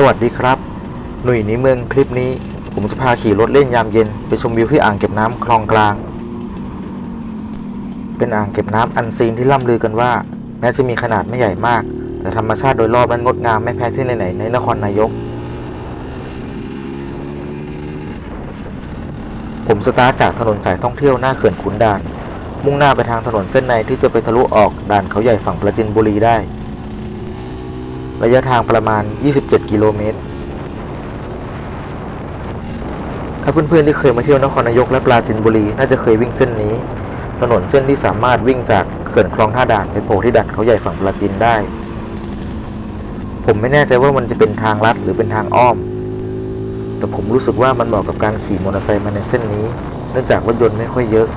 สวัสดีครับ หนุ่ยในเมืองคลิปนี้ ผมจะพาขี่รถเล่นยามเย็น ไปชมวิวที่อ่างเก็บน้ำคลองกลาง เป็นอ่างเก็บน้ำอันซีนที่ล่ำลือกันว่า แม้จะมีขนาดไม่ใหญ่มาก แต่ธรรมชาติโดยรอบนั้นงดงามไม่แพ้ที่ไหนๆในนครนายก ผมสตาร์ทจากถนนสายท่องเที่ยวหน้าเขื่อนขุนด่าน มุ่งหน้าไปทางถนนเส้นในที่จะไปทะลุออกด่านเขาใหญ่ฝั่งประจินบุรีได้ ระยะทางประมาณ 27 กิโลเมตร ถ้าเพื่อนๆที่เคยมาเที่ยวนครนายกและปราจินบุรี น่าจะเคยวิ่งเส้นนี้ ถนนเส้นที่สามารถวิ่งจากเขื่อนคลองท่าด่านไปโผล่ที่ด่านเขาใหญ่ฝั่งปราจินได้ ผมไม่แน่ใจว่ามันจะเป็นทางลัดหรือเป็นทางอ้อม แต่ผมรู้สึกว่ามันเหมาะกับการขี่มอเตอร์ไซค์มาในเส้นนี้ เนื่องจากรถยนต์ไม่ค่อยเยอะ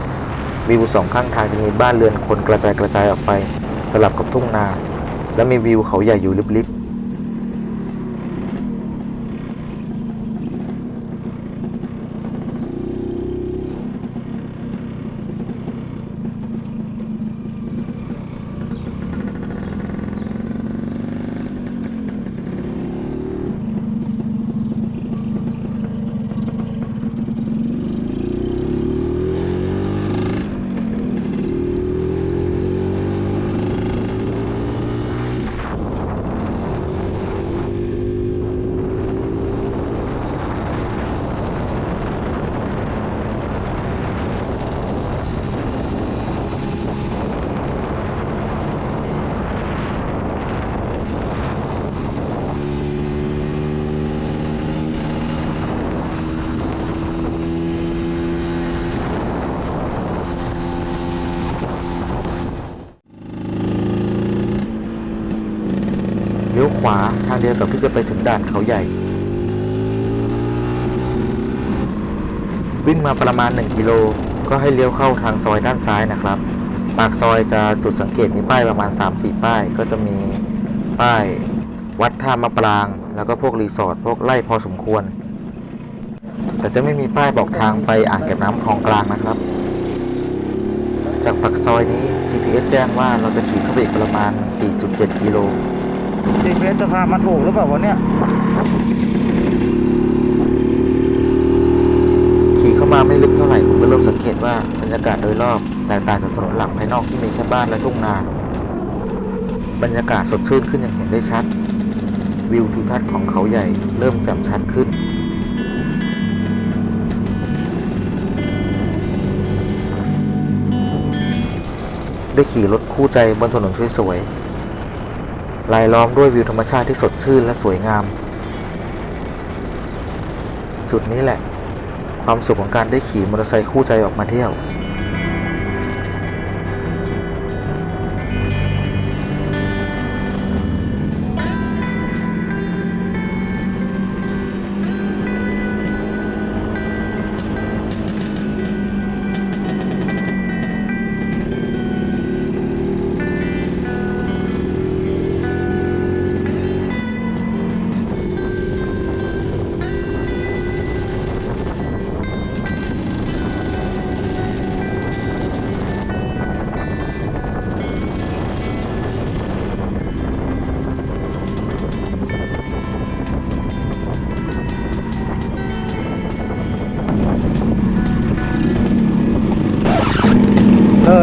วิวสองข้างทางจะมีบ้านเรือนคนกระจายกระจายออกไป สลับกับทุ่งนา แล้วมีวิวเขาใหญ่อยู่ลิบาทางเดียวกับที่จะไปถึงด่านเขาใหญ่ วิ่งมาประมาณ 1 กิโล ก็ให้เลี้ยวเข้าทางซอยด้านซ้ายนะครับ ปากซอยจะจุดสังเกตมีป้ายประมาณ 3-4 ป้าย ก็จะมีป้ายวัดท่ามะปราง แล้วก็พวกรีสอร์ทพวกไร่พอสมควร แต่จะไม่มีป้ายบอกทางไปอ่างเก็บน้ำคลองกลางนะครับ จากปากซอยนี้ GPS แจ้งว่าเราจะขี่เข้าไปอีกประมาณ 4.7 กิโล GPS จะพามาถูกหรือเปล่าวะเนี่ย ขี่เข้ามาไม่ลึกเท่าไหร่ ผมก็เริ่มสังเกตว่าบรรยากาศโดยรอบ แตกต่างจากถนนหลักภายนอกที่มีแค่บ้านและทุ่งนา บรรยากาศสดชื่นขึ้นอย่างเห็นได้ชัด วิวทิวทัศน์ของเขาใหญ่เริ่มแจ่มชัดขึ้นได้ขี่รถคู่ใจบนถนนสวยๆ ลายล้อมด้วยวิวธรรมชาติที่สดชื่นและสวยงาม จุดนี้แหละ ความสุขของการได้ขี่มอเตอร์ไซค์คู่ใจออกมาเที่ยว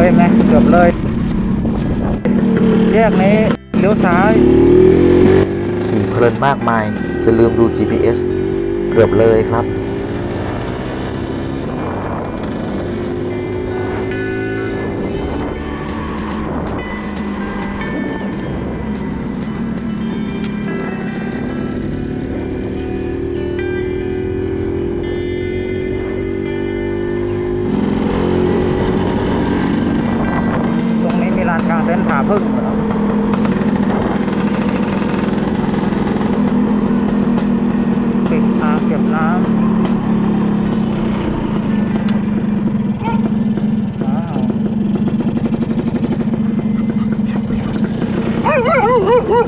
เลยไหมเกือบเลย แยกนี้เลี้ยวซ้าย ขี่เพลินมากมาย จะลืมดู GPS เกือบเลยครับ ส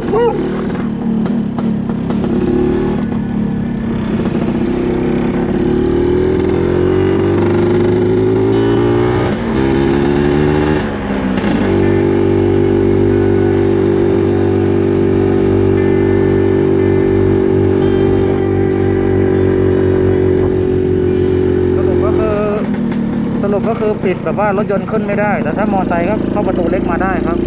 รุปก็คือปิดแบบว่ารถยนต์ขึ้นไม่ได้ แต่ถ้ามอเตอร์ไซค์ก็เข้าประตูเล็กมาได้ครับ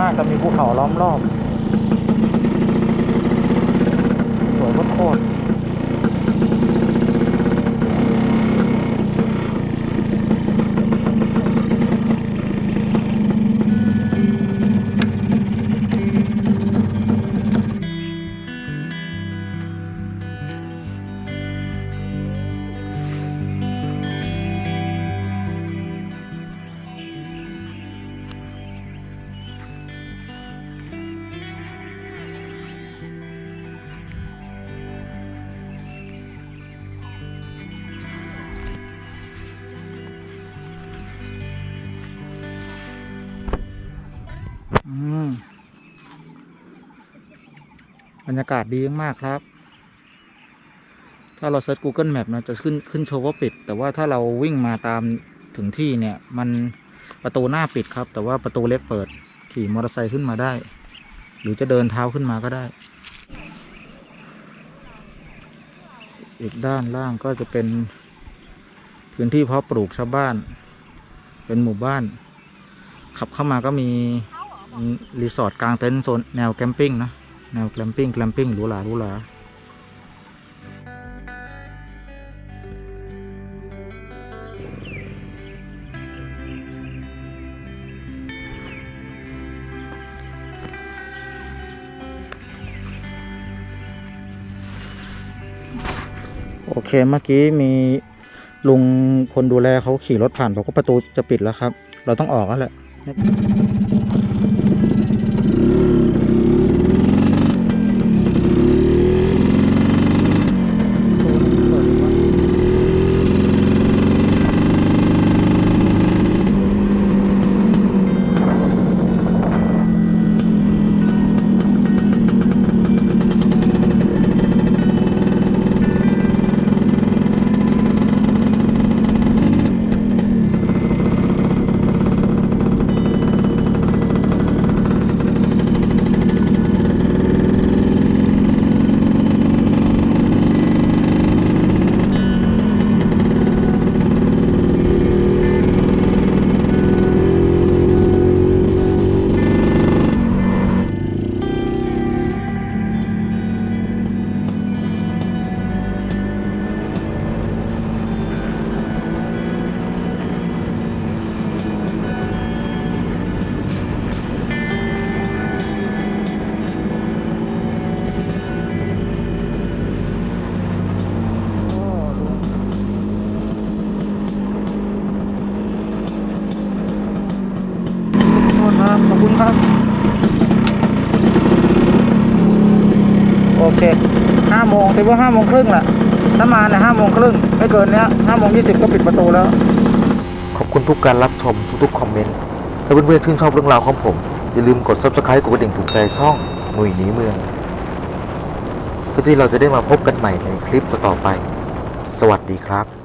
มากแต่มีภูเขาล้อมรอบ รยากาศดีมากๆครับ ถ้าเราเซิร์ช Google Map นะจะขึ้นขึ้นโชว์ว่าปิด แต่ว่าถ้าเราวิ่งมาตามถึงที่เนี่ย มันประตูหน้าปิดครับ แต่ว่าประตูเล็กเปิด ขี่มอเตอร์ไซค์ขึ้นมาได้ หรือจะเดินเท้าขึ้นมาก็ได้ อีกด้านล่างก็จะเป็น พื้นที่เพาะปลูกชาวบ้าน เป็นหมู่บ้าน ขับเข้ามาก็มีรีสอร์ทกลางเต็นท์โซนแนวแคมปิ้งนะ แนวแคมปิ้งแคมปิ้งหรูหราหรูหราโอเคเมื่อกี้มีลุงคนดูแลเขาขี่รถผ่านบอกว่าประตูจะปิดแล้วครับ เราต้องออกแล้วแหละ ครับ โอเคห้าโมงถือว่าห้าโมงครึ่งแหละถ้ามาเนี่ยห้าโมงครึ่งไม่เกินเนี้ยห้าโมงยี่สิบก็ปิดประตูแล้ว ขอบคุณทุกการรับชมทุกๆคอมเมนต์ ถ้าเพื่อนๆชื่นชอบเรื่องราวของผม อย่าลืมกด subscribe กดกระดิ่งถูกใจช่องหนุ่ยหนีเมืองเพื่อที่เราจะได้มาพบกันใหม่ในคลิปต่อๆไป สวัสดีครับ